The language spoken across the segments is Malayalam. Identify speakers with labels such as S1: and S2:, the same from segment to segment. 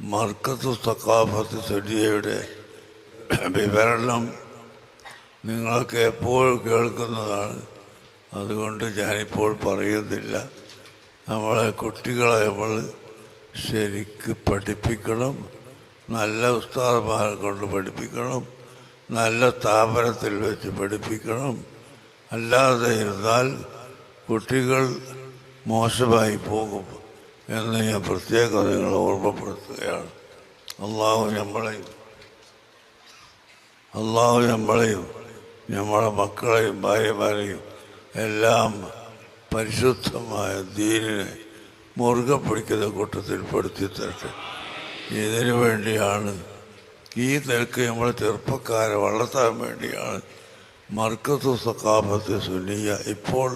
S1: മർക്കത്ത് സക്കാഫത്ത് സെഡിയയുടെ വിവരണം നിങ്ങൾക്ക് എപ്പോൾ കേൾക്കുന്നതാണ്. അതുകൊണ്ട് ഞാനിപ്പോൾ പറയുന്നില്ല. നമ്മളെ കുട്ടികളെ നമ്മൾ ശരിക്ക് പഠിപ്പിക്കണം. നല്ല ഉസ്താദമാരെ കൊണ്ട് പഠിപ്പിക്കണം. നല്ല സ്ഥാപനത്തിൽ വെച്ച് പഠിപ്പിക്കണം. അല്ലാതെ ഇരുന്നാൽ കുട്ടികൾ മോശമായി പോകും. എന്ന് ഞാൻ പ്രത്യേകം നിങ്ങളെ ഓർമ്മപ്പെടുത്തുകയാണ്. അള്ളാഹു നമ്മളെയും അള്ളാഹു നമ്മളെയും നമ്മളെ മക്കളെയും ഭാര്യമാരെയും എല്ലാം പരിശുദ്ധമായ ദീനിനെ മുറുകെ പിടിക്കുന്ന കൂട്ടത്തിൽ പെടുത്തി തരട്ടെ. ഇതിനു വേണ്ടിയാണ് ഈ നിലയ്ക്ക് നമ്മളെ ചെറുപ്പക്കാരെ വളർത്താൻ വേണ്ടിയാണ് മർക്കത്തു സക്കാഫത്ത് സുനിയ ഇപ്പോൾ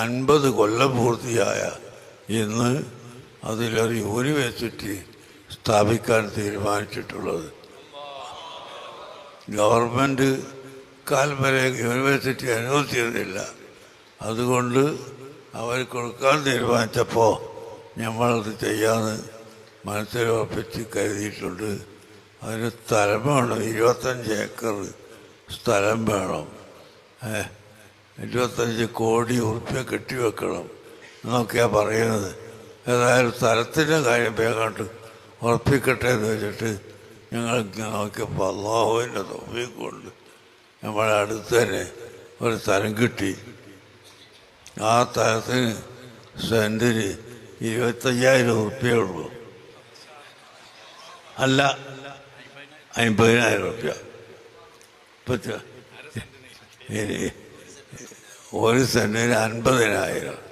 S1: അൻപത് കൊല്ലം പൂർത്തിയായ ഇന്ന് അതിലൊരു യൂണിവേഴ്സിറ്റി സ്ഥാപിക്കാൻ തീരുമാനിച്ചിട്ടുള്ളത്. ഗവൺമെന്റ് കാലം വരെ യൂണിവേഴ്സിറ്റി അനുവദിച്ചിരുന്നില്ല. അതുകൊണ്ട് അവർ കൊടുക്കാൻ തീരുമാനിച്ചപ്പോൾ നമ്മളത് ചെയ്യാമെന്ന് മനസ്സിൽ ഉറപ്പിച്ച് കരുതിയിട്ടുണ്ട്. അതിന് സ്ഥലം വേണം ഇരുപത്തഞ്ച് ഏക്കർ സ്ഥലം വേണം. ഏ, ഇരുപത്തഞ്ച് കോടി ഉറുപ്പ്യ കെട്ടിവെക്കണം. എന്നൊക്കെയാണ് പറയുന്നത്. ഏതായാലും സ്ഥലത്തിന്റെ കാര്യം വേഗമായിട്ട് ഉറപ്പിക്കട്ടെ എന്ന് വെച്ചിട്ട് ഞങ്ങൾ നോക്കിയപ്പോൾ അള്ളാഹുവിന്റെ തൊഫീക്കൊണ്ട് നമ്മളെ അടുത്ത് തന്നെ ഒരു സ്ഥലം കിട്ടി. ആ സ്ഥലത്തിന് സെന്റിന് ഇരുപത്തയ്യായിരം ഉറുപ്പ്യേ ഉള്ളൂ. അല്ല അമ്പതിനായിരം ഉറുപ്പ്യ. ഒരു സെന്റിന് അൻപതിനായിരം.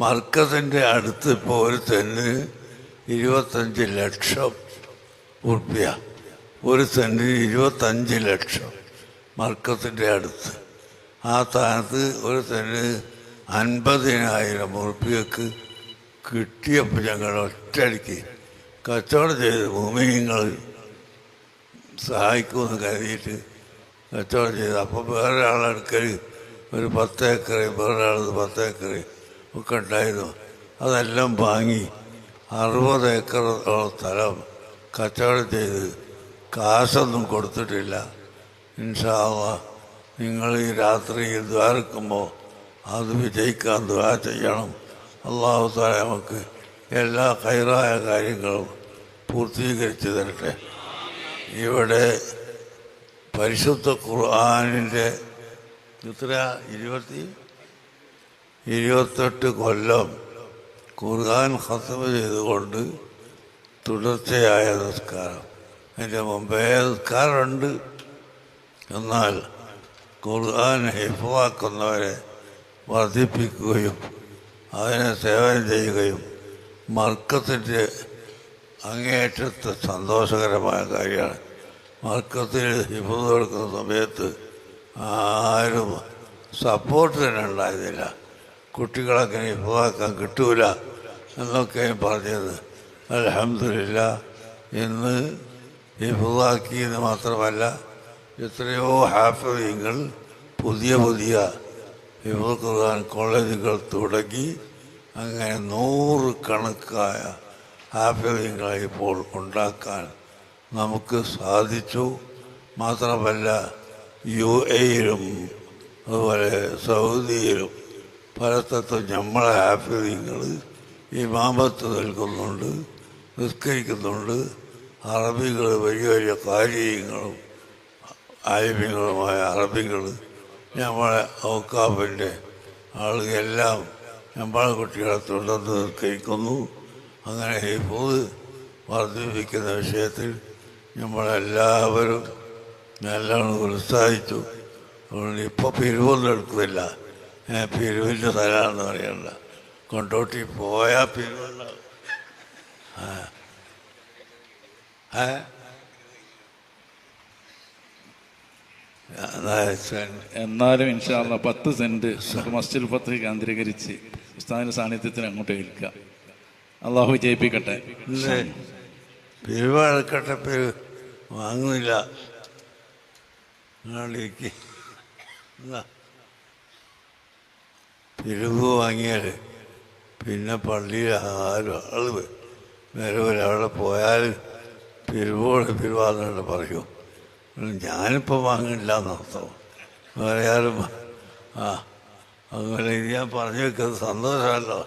S1: മർക്കത്തിന്റെ അടുത്ത് ഇപ്പോൾ ഒരു സെന്റിന് ഇരുപത്തഞ്ച് ലക്ഷം ഉറുപ്പ്യ. ഒരു സെന്റിന് ഇരുപത്തഞ്ച് ലക്ഷം മർക്കത്തിന്റെ അടുത്ത്. ആ സ്ഥാനത്ത് ഒരു സെന്റിന് അൻപതിനായിരം ഉറുപ്പ്യക്ക് കിട്ടിയപ്പോൾ ഞങ്ങൾ ഒറ്റയടിക്ക് കച്ചവടം ചെയ്ത് ഭൂമി നിങ്ങൾ സഹായിക്കുമെന്ന് കരുതിയിട്ട് കച്ചവടം ചെയ്ത്. അപ്പോൾ വേറെ ആളെടുക്കൽ ഒരു പത്ത് ഏക്കർ വേറെ ആൾ പത്ത് ഏക്കർ ഒക്കെ ഉണ്ടായിരുന്നു. അതെല്ലാം വാങ്ങി അറുപത് ഏക്കർ സ്ഥലം കച്ചവടം ചെയ്ത് കാശൊന്നും കൊടുത്തിട്ടില്ല. ഇൻഷാവ നിങ്ങൾ ഈ രാത്രി ദ്വാരക്കുമ്പോൾ അത് വിജയിക്കാൻ ദ്വാ ചെയ്യണം. അള്ളാഹു താല നമുക്ക് എല്ലാ കൈറായ കാര്യങ്ങളും പൂർത്തീകരിച്ചു തരട്ടെ. ഇവിടെ പരിശുദ്ധ ഖുർആാനിന്റെ ഇത്ര ഇരുപത്തി ഇരുപത്തെട്ട് കൊല്ലം ഖുർആൻ ഖത്തമ ചെയ്തുകൊണ്ട് തുടർച്ചയായ നിസ്കാരം. അതിന്റെ മുമ്പേ നിസ്കാരമുണ്ട്. എന്നാൽ ഖുർആൻ ഹിഫാക്കുന്നവരെ വർദ്ധിപ്പിക്കുകയും അതിനെ സേവനം ചെയ്യുകയും മർക്കത്തിന്റെ അങ്ങേയറ്റത്തെ സന്തോഷകരമായ കാര്യമാണ്. മർക്കത്തിൽ ഹിഫുദ് കൊടുക്കുന്ന സമയത്ത് ആരും സപ്പോർട്ട് തന്നെ ഉണ്ടായിരുന്നില്ല. കുട്ടികളൊക്കെ ഹിഫുദാക്കാൻ കിട്ടൂല എന്നൊക്കെയും പറഞ്ഞത്. അലഹമില്ല ഇന്ന് ഹിഫുദാക്കിയെന്ന് മാത്രമല്ല എത്രയോ ഹാഫിങ്ങൾ പുതിയ പുതിയ ഖുർആൻ കോളേജുകൾ തുടങ്ങി അങ്ങനെ നൂറ് കണക്കായ ഹാഫിങ്ങളെ ഇപ്പോൾ ഉണ്ടാക്കാൻ നമുക്ക് സാധിച്ചു. മാത്രമല്ല യു എയിലും അതുപോലെ സൗദിയിലും പലത്തത്തും നമ്മളെ ഈ മാമത്ത് നിൽക്കുന്നുണ്ട് നിസ്കരിക്കുന്നുണ്ട് അറബികൾ വലിയ വലിയ കാര്യങ്ങളും ആലിമ്യങ്ങളുമായ അറബികൾ നമ്മളെ ഔക്കാബിന്റെ ആളുകളെല്ലാം നമ്മളെ കുട്ടികളെ തുടർന്ന് നിസ്കരിക്കുന്നു. അങ്ങനെ ഹിഫൂദ് വർദ്ധിപ്പിക്കുന്ന വിഷയത്തിൽ നമ്മളെല്ലാവരും നല്ലോണം ഉത്സാഹിച്ചു. അതുകൊണ്ട് ഇപ്പോൾ പിരിവൊന്നും എടുക്കുന്നില്ല. പിരിവിന്റെ സ്ഥലമാണെന്ന് പറയണ്ട കൊണ്ടോട്ടി പോയാൽ പിരുവുണ്ടാവും
S2: എന്നാലും ഇൻഷാല്ല പത്ത് സെന്റ് മസ്ജിദ് പത്ത് കേന്ദ്രീകരിച്ച് ഉസ്താദിന്റെ സാന്നിധ്യത്തിന് അങ്ങോട്ട് ഏൽക്കുക. അള്ളാഹു ജയിപ്പിക്കട്ടെ.
S1: ഇല്ലേ? പേര് പിരിവ് വാങ്ങുന്നില്ല. പിരിവ് വാങ്ങിയാൽ പിന്നെ പള്ളിയിൽ ആരും ആൾ നേരെ ഒരാളെ പോയാൽ പിരിവോട് പിരിവാന്നുകൊണ്ട് പറയും. ഞാനിപ്പോൾ വാങ്ങില്ല എന്നർത്ഥം വേറെ ആരും ആ അതുപോലെ ഇത് ഞാൻ പറഞ്ഞു വെക്കുന്നത് സന്തോഷമല്ലോ.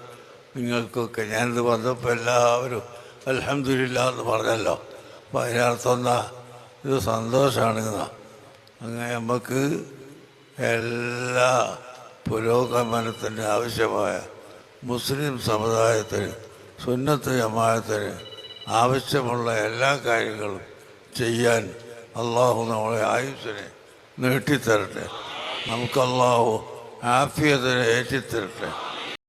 S1: നിങ്ങൾക്കൊക്കെ ഞാനിത് വന്നപ്പോൾ എല്ലാവരും അലഹമില്ല എന്ന് പറഞ്ഞല്ലോ. അപ്പം അതിനർത്ഥം എന്താ ഇത് സന്തോഷമാണ് അങ്ങനെ നമുക്ക് എല്ലാ പുരോഗമനത്തിന് ആവശ്യമായ മുസ്ലിം സമുദായത്തിന് സുന്നത്ത് ജമായത്തിന് ആവശ്യമുള്ള എല്ലാ കാര്യങ്ങളും ചെയ്യാൻ അള്ളാഹു നമ്മളെ ആയുസ്സിനെ നീട്ടിത്തരട്ടെ. നമുക്ക് അള്ളാഹു ആഫിയത്തിനെ ഏറ്റിത്തരട്ടെ.